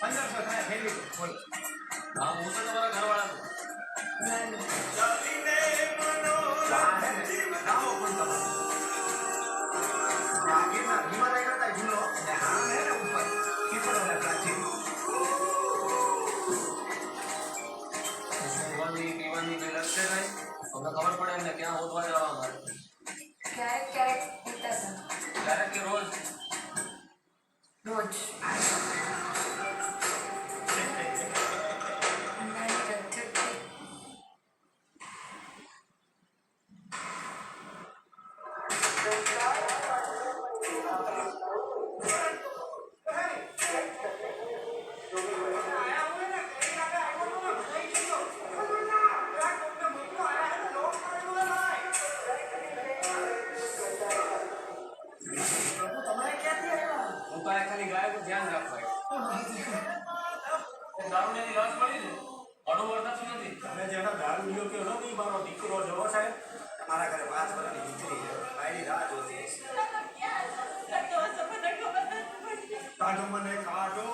પંદરસો થાય ફેરવી દો બોલો હા ને, ને ઉપર પીપળો ને પ્રાચીન સુવાની પીવાની કઈ અમને ખબર પડે એમને ક્યાં હોદવા જવા અમારે would Thank you. 30. હું તો આ ખાલી ગાયનું ધ્યાન રાખવા દારૂની લાશ પડી ને ઘણું વર્તાતું નથી? તમે જેના દારૂ લ્યો કે નો નહીં મારો દીકરો જવો સાહેબ. મારા ઘરે પાંચ વર્ષની દીકરી છે. મારી રાહ જોતી. કાઢો મને કાઢો